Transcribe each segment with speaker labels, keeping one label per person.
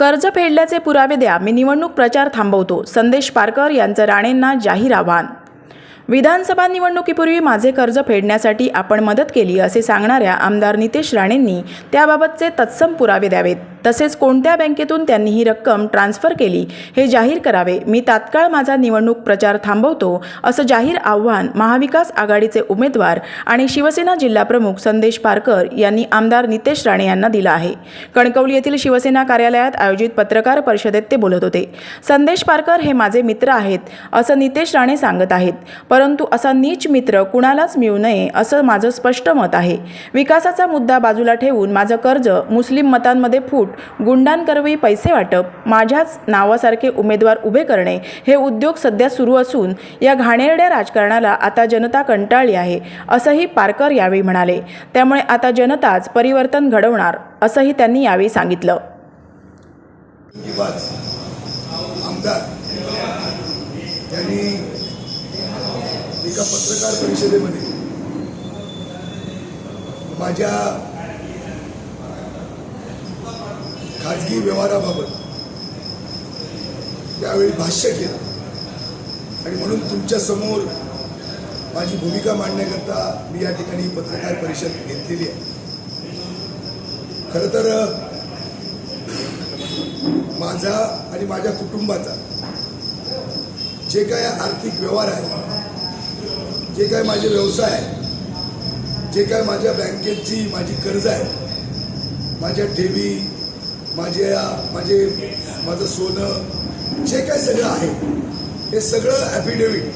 Speaker 1: कर्ज फेडल्याचे पुरावे द्या. मी निवडणूक प्रचार थांबवतो. संदेश पारकर यांचं राणेंना जाहीर आव्हान. विधानसभा निवडणुकीपूर्वी माझे कर्ज फेडण्यासाठी आपण मदत केली असे सांगणाऱ्या आमदार नितेश राणेंनी त्याबाबतचे तत्सम पुरावे द्यावेत. तसेच कोणत्या बँकेतून त्यांनी ही रक्कम ट्रान्स्फर केली हे जाहीर करावे. मी तात्काळ माझा निवडणूक प्रचार थांबवतो असं जाहीर आव्हान महाविकास आघाडीचे उमेदवार आणि शिवसेना जिल्हाप्रमुख संदेश पारकर यांनी आमदार नितेश राणे यांना दिलं आहे. कणकवली येथील शिवसेना कार्यालयात आयोजित पत्रकार परिषदेत ते बोलत होते. संदेश पारकर हे माझे मित्र आहेत असं नितेश राणे सांगत आहेत. परंतु असा नीच मित्र कुणालाच मिळू नये असं माझं स्पष्ट मत आहे. विकासाचा मुद्दा बाजूला ठेवून माझं कर्ज मुस्लिम मतांमध्ये फूट गुंडांकरवी पैसे वाटप माझ्याच नावासारखे उमेदवार उभे करणे हे उद्योग सध्या सुरू असून या घाणेरड्या राजकारणाला आता जनता कंटाळली आहे असंही पारकर यावेळी म्हणाले. त्यामुळे आता जनताच परिवर्तन घडवणार असंही त्यांनी यावेळी सांगितलं.
Speaker 2: आमदार एका पत्रकार परिषदेमध्ये माझ्या खाजगी व्यवहाराबाबत त्यावेळी भाष्य केलं. आणि म्हणून तुमच्यासमोर माझी भूमिका मांडण्याकरता मी या ठिकाणी पत्रकार परिषद घेतलेली आहे. खरं तर माझा आणि माझ्या कुटुंबाचा जे काय आर्थिक व्यवहार आहे जे काय माझे व्यवसाय आहे जे काय माझ्या बँकेची माझी कर्ज आहे माझ्या ठेवी माझ्या माझे माझं सोनं जे काय सगळं आहे हे सगळं ॲफिडेव्हिट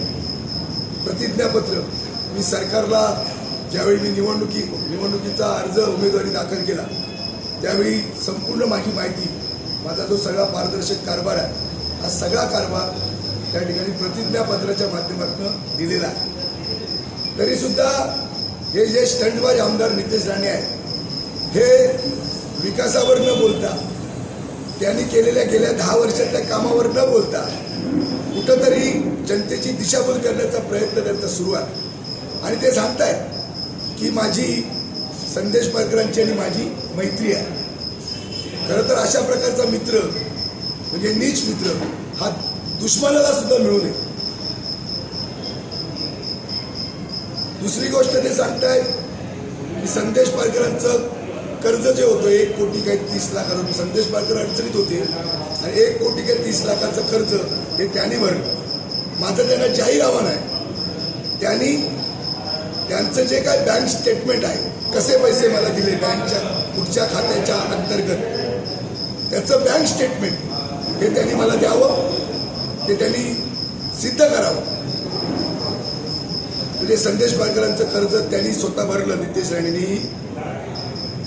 Speaker 2: प्रतिज्ञापत्र मी सरकारला ज्यावेळी मी निवडणुकी निवडणुकीचा अर्ज उमेदवारी दाखल केला त्यावेळी संपूर्ण माझी माहिती माझा जो सगळा पारदर्शक कारभार आहे हा सगळा कारभार त्या ठिकाणी प्रतिज्ञापत्राच्या माध्यमातून दिलेला आहे. तरी सुद्धा हे जे स्टंटबाज आमदार नितेश राणे आहेत हे विकासावर न बोलता त्यांनी केलेल्या गेल्या दहा वर्षातल्या कामावर न बोलता कुठंतरी जनतेची दिशाभूल करण्याचा प्रयत्न त्यांचा सुरू आहे. आणि ते सांगतायत की माझी संदेश पारकरांची आणि माझी मैत्री आहे. खरं तर अशा प्रकारचा मित्र म्हणजे नीच मित्र हा दुश्मनाला सुद्धा मिळू नये. दुसरी गोष्ट ते सांगतायत की संदेश पारकरांचं कर्ज जे होतं एक कोटी काही तीस लाखाचं संदेश पारकर अडचणीत होते आणि एक कोटी काही तीस लाखाचं कर्ज हे त्यांनी भरलं. माझं त्यांना जाहीर आव्हान आहे. त्यांनी त्यांचं जे काय बँक स्टेटमेंट आहे कसे पैसे मला दिले बँकच्या कुठच्या खात्याच्या अंतर्गत त्याचं बँक स्टेटमेंट हे त्यांनी मला द्यावं ते त्यांनी सिद्ध करावं. म्हणजे संदेश पारकरांचं कर्ज त्यांनी स्वतः भरलं नितेश राणेंनी.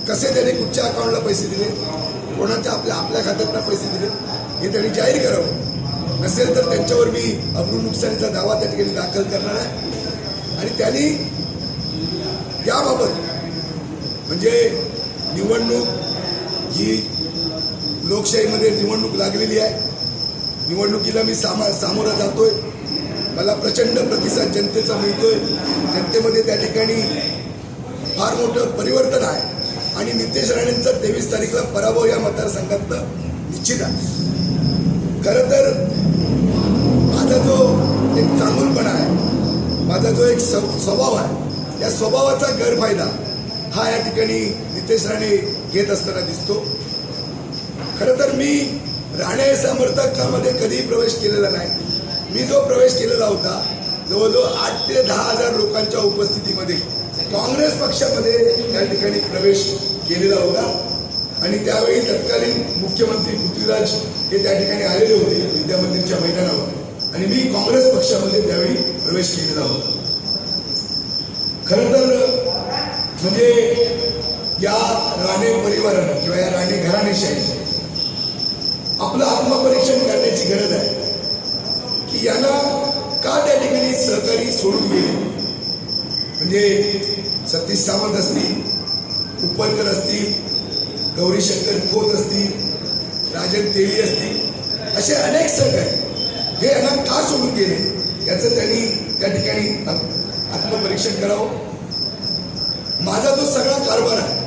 Speaker 2: कसे त्याने कुठच्या अकाउंटला पैसे दिले? कोणाच्या आपल्या आपल्या खात्यातनं पैसे दिले? हे त्यांनी जाहीर करावं. नसेल तर त्यांच्यावर मी अब्रू नुकसानीचा दावा त्या ठिकाणी दाखल करणार आहे. आणि त्यांनी याबाबत म्हणजे निवडणूक ही लोकशाहीमध्ये निवडणूक लागलेली आहे. निवडणुकीला मी सामा सामोरा जातोय. मला प्रचंड प्रतिसाद जनतेचा मिळतोय. जनतेमध्ये त्या ठिकाणी फार मोठं परिवर्तन आहे. आणि नितेश राणेंचा तेवीस तारीखला पराभव या मतदारसंघातलं निश्चित आहे. खरं तर माझा जो एक चांगुलपणा आहे माझा जो एक स्वभाव आहे या स्वभावाचा गैरफायदा हा या ठिकाणी नितेश राणे घेत असताना दिसतो. खरं तर मी राणे समर्थकामध्ये कधीही प्रवेश केलेला नाही. मी जो प्रवेश केलेला होता जवळजवळ आठ ते दहा हजार लोकांच्या उपस्थितीमध्ये काँग्रेस पक्षामध्ये त्या ठिकाणी प्रवेश केलेला होता. आणि त्यावेळी तत्कालीन मुख्यमंत्री पृथ्वीराज हे त्या ठिकाणी आलेले होते विद्यामंदिरच्या मैदानावर. आणि मी काँग्रेस पक्षामध्ये त्यावेळी प्रवेश केलेला होता. खरं तर म्हणजे या राणे परिवारानं किंवा या राणे घराणेशाही आपलं आत्मपरीक्षण करण्याची गरज आहे. सोडून गेले. म्हणजे सतीश सावंत असतील उपरकर असतील गौरीशंकर खोत असतील राजन तेली असतील असे अनेक सहकारी हे यांना का सोडून गेले? याचं त्यांनी त्या ठिकाणी आत्मपरीक्षण करावं. माझा जो सगळा कारभार आहे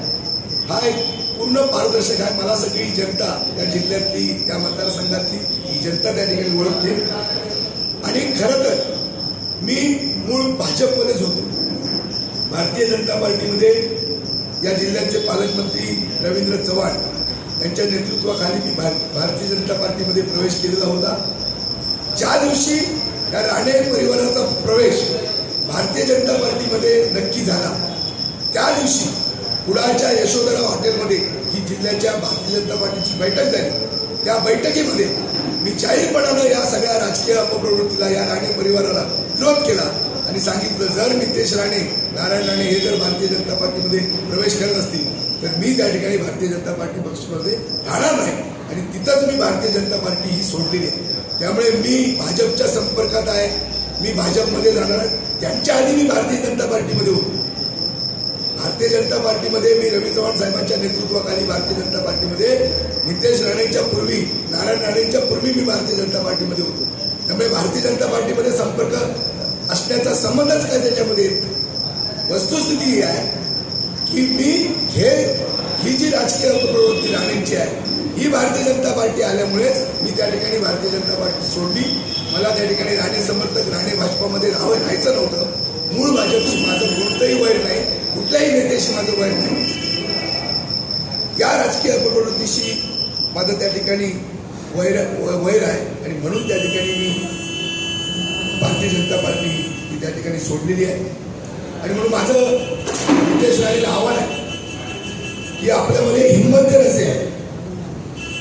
Speaker 2: हा एक पूर्ण पारदर्शक आहे. मला सगळी जनता त्या जिल्ह्यातली त्या मतदारसंघातली ही जनता त्या ठिकाणी ओळखते. आणि खरं तर मी मूळ भाजपमध्येच होतो. भारतीय जनता पार्टीमध्ये या जिल्ह्याचे पालकमंत्री रवींद्र चव्हाण यांच्या नेतृत्वाखाली मी भार भारतीय जनता पार्टीमध्ये प्रवेश केलेला होता. ज्या दिवशी या राणे परिवाराचा प्रवेश भारतीय जनता पार्टीमध्ये नक्की झाला त्या दिवशी कुडाळच्या यशोधरा हॉटेलमध्ये ही जिल्ह्याच्या भारतीय जनता पार्टीची बैठक झाली. त्या बैठकीमध्ये मी जाहीरपणानं या राजकीय अपप्रवृत्तीला या राणे परिवाराला विरोध केला. आणि सांगितलं जर नितेश राणे नारायण राणे हे जर भारतीय जनता पार्टीमध्ये प्रवेश करत असतील तर मी त्या ठिकाणी भारतीय जनता पार्टी पक्षामध्ये राहणार नाही. आणि तिथंच मी भारतीय जनता पार्टी ही सोडलेली आहे. त्यामुळे मी भाजपच्या संपर्कात आहे. मी भाजपमध्ये जाणार आहे. त्यांच्या आधी मी भारतीय जनता पार्टीमध्ये होतो. भारतीय जनता पार्टीमध्ये मी रवी चव्हाण साहेबांच्या नेतृत्वाखाली भारतीय जनता पार्टीमध्ये नितेश राणेंच्या पूर्वी नारायण राणेंच्या पूर्वी मी भारतीय जनता पार्टीमध्ये होतो. त्यामुळे भारतीय जनता पार्टीमध्ये संपर्क असण्याचा संबंधच काय त्याच्यामध्ये वस्तुस्थिती ही आहे की मी हे ही जी राजकीय प्रवृत्ती राणेंची आहे ही भारतीय जनता पार्टी आल्यामुळेच मी त्या ठिकाणी भारतीय जनता पार्टी सोडली. मला त्या ठिकाणी राणे समर्थक राणे भाजपामध्ये राहावं राहायचं नव्हतं. मूळ भाजपशी माझं कोणतंही वैर नाही कुठल्याही नेत्याशी माझं वैर नाही. या राजकीय अपप्रवृत्तीशी माझं त्या ठिकाणी वैर व- वैर आहे आणि म्हणून त्या ठिकाणी मी भारतीय जनता पार्टी त्यांनी सोडलेली आहे. आणि म्हणून माझं नितेश राणेला आव्हान आहे की आपल्यामध्ये हिंमत जर असेल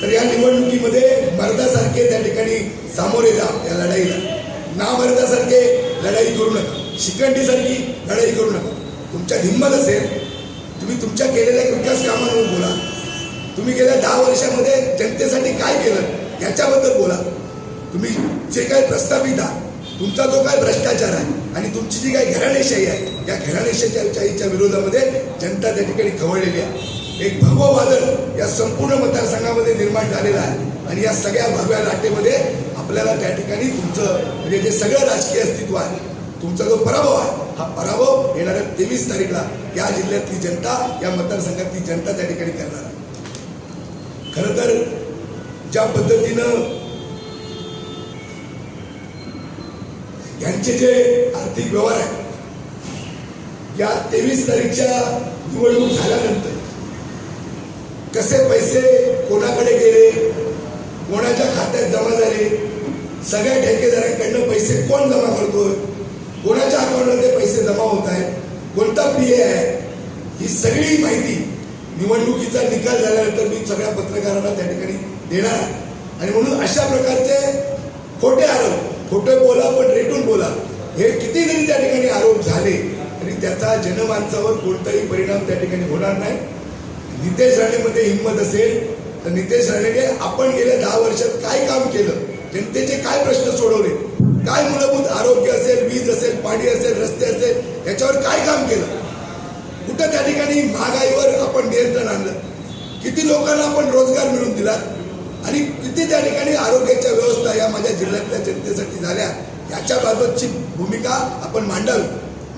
Speaker 2: तर या निवडणुकीमध्ये मर्दासारखे त्या ठिकाणी सामोरे जा या लढाईला. ना मर्दासारखे लढाई करू नका. शिकंडीसारखी लढाई करू नका. तुमच्यात हिंमत असेल तुम्ही तुमच्या केलेल्या विकास कामांवर बोला. तुम्ही गेल्या दहा वर्षामध्ये जनतेसाठी काय केलं याच्याबद्दल बोला. तुम्ही जे काही प्रस्तावित आहात तुमचा जो काय भ्रष्टाचार आहे आणि तुमची जी काही घराणेशाही आहे या घराणेशाहीच्या विरोधामध्ये जनता त्या ठिकाणी खवळलेली आहे. एक भगव वादळ या संपूर्ण मतदारसंघामध्ये निर्माण झालेलं आहे. आणि या सगळ्या भगव्या लाटेमध्ये आपल्याला त्या ठिकाणी तुमचं म्हणजे जे सगळं राजकीय अस्तित्व आहे तुमचा जो पराभव आहे हा पराभव येणाऱ्या तेवीस तारीखला या जिल्ह्यातली जनता या मतदारसंघातली जनता त्या ठिकाणी करणार आहे. खरं तर ज्या पद्धतीनं यांचे जे आर्थिक व्यवहार आहेत या तेवीस तारीखच्या निवडणूक झाल्यानंतर कसे पैसे कोणाकडे गेले कोणाच्या खात्यात जमा झाले सगळ्या ठेकेदारांकडनं पैसे कोण जमा करतोय कोणाच्या अकाउंटला ते पैसे जमा होत आहेत कोणता पी ए आहे ही सगळी माहिती निवडणुकीचा निकाल झाल्यानंतर मी सगळ्या पत्रकारांना त्या ठिकाणी देणार आणि म्हणून अशा प्रकारचे खोटे आरोप खोटं बोला पण रेटून बोला. हे किती जरी त्या ठिकाणी आरोप झाले तरी त्याचा जनमानसावर कोणताही परिणाम त्या ठिकाणी होणार नाही. नितेश राणेमध्ये हिंमत असेल तर नितेश राणेने आपण गेल्या दहा वर्षात काय काम केलं? जनतेचे काय प्रश्न सोडवले? काय मूलभूत आरोग्य असेल वीज असेल पाणी असेल रस्ते असेल याच्यावर काय काम केलं? कुठं त्या ठिकाणी महागाईवर आपण नियंत्रण आणलं? किती लोकांना आपण रोजगार मिळवून दिला? आणि किती त्या ठिकाणी आरोग्याच्या व्यवस्था या माझ्या जिल्ह्यातल्या जनतेसाठी झाल्या याच्याबाबतची भूमिका आपण मांडावी.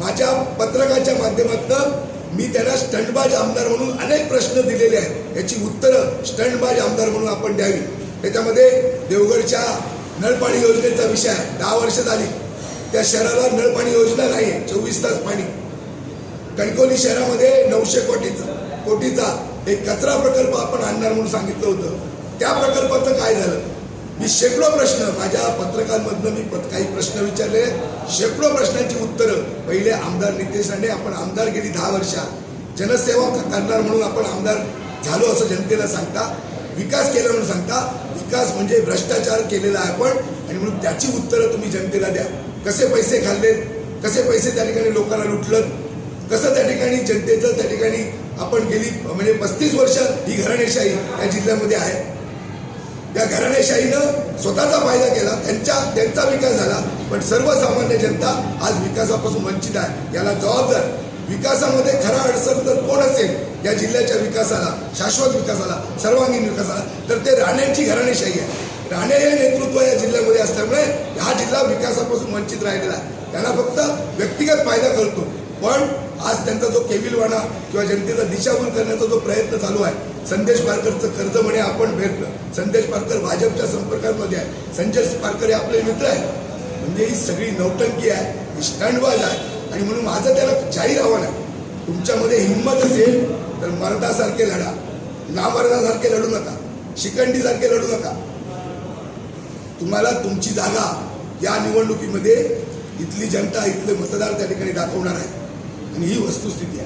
Speaker 2: माझ्या पत्रकाच्या माध्यमातून मी त्यांना स्टंटबाज आमदार म्हणून अनेक प्रश्न दिलेले आहेत. याची उत्तरं स्टंटबाज आमदार म्हणून आपण द्यावी. त्याच्यामध्ये देवगडच्या नळपाणी योजनेचा विषय आहे. दहा वर्ष झाली. त्या शहराला नळपाणी योजना नाही आहे. चोवीस तास पाणी. कणकवली शहरामध्ये नऊशे कोटीचा कोटीचा एक कचरा प्रकल्प आपण आणणार म्हणून सांगितलं होतं. त्या प्रकल्पाचं काय झालं? मी शेकडो प्रश्न माझ्या पत्रकांमधनं मी काही प्रश्न विचारले. शेकडो प्रश्नांची उत्तरं. पहिले आमदार नितेश राणे आपण आमदार गेली दहा वर्षात. जनसेवा करणार म्हणून आपण आमदार झालो असं जनतेला सांगता. विकास केला म्हणून सांगता. विकास म्हणजे भ्रष्टाचार केलेला आहे आपण आणि म्हणून त्याची उत्तरं तुम्ही जनतेला द्या. कसे पैसे खाल्ले कसे पैसे त्या ठिकाणी लोकांना लुटलं कसं त्या ठिकाणी जनतेचं त्या ठिकाणी आपण गेली म्हणजे पस्तीस वर्ष ही घराणेशाही या जिल्ह्यामध्ये आहे. त्या घराणेशाहीनं स्वतःचा फायदा केला त्यांच्या त्यांचा विकास झाला. पण सर्वसामान्य जनता आज विकासापासून वंचित आहे. याला जबाबदार. विकासामध्ये खरा अडचण तर कोण असेल? या जिल्ह्याच्या विकासाला शाश्वत विकासाला सर्वांगीण विकासाला. तर ते राण्यांची घराणेशाही आहे. राणे हे नेतृत्व या जिल्ह्यामध्ये असल्यामुळे हा जिल्हा विकासापासून वंचित राहिलेला आहे. त्याला फक्त व्यक्तिगत फायदा करतो पण आज त्यांचा जो केविलवाणा किंवा जनतेचा दिशाभूल करण्याचा जो प्रयत्न चालू आहे संदेश पारकरचं कर्ज म्हणे आपण भेटलं. संदेश पारकर भाजपच्या संपर्कामध्ये आहे. संदेश पारकर हे आपले मित्र आहे म्हणजे ही सगळी नौटंकी आहे ही आहे. आणि म्हणून माझं त्याला जाहीर आव्हान आहे. तुमच्यामध्ये हिंमत असेल तर मर्दासारखे लढा. नामर्दासारखे लढू नका. शिकंडीसारखे लढू नका. तुम्हाला तुमची जागा या निवडणुकीमध्ये इथली जनता इथले मतदार त्या ठिकाणी दाखवणार आहे. आणि ही वस्तुस्थिती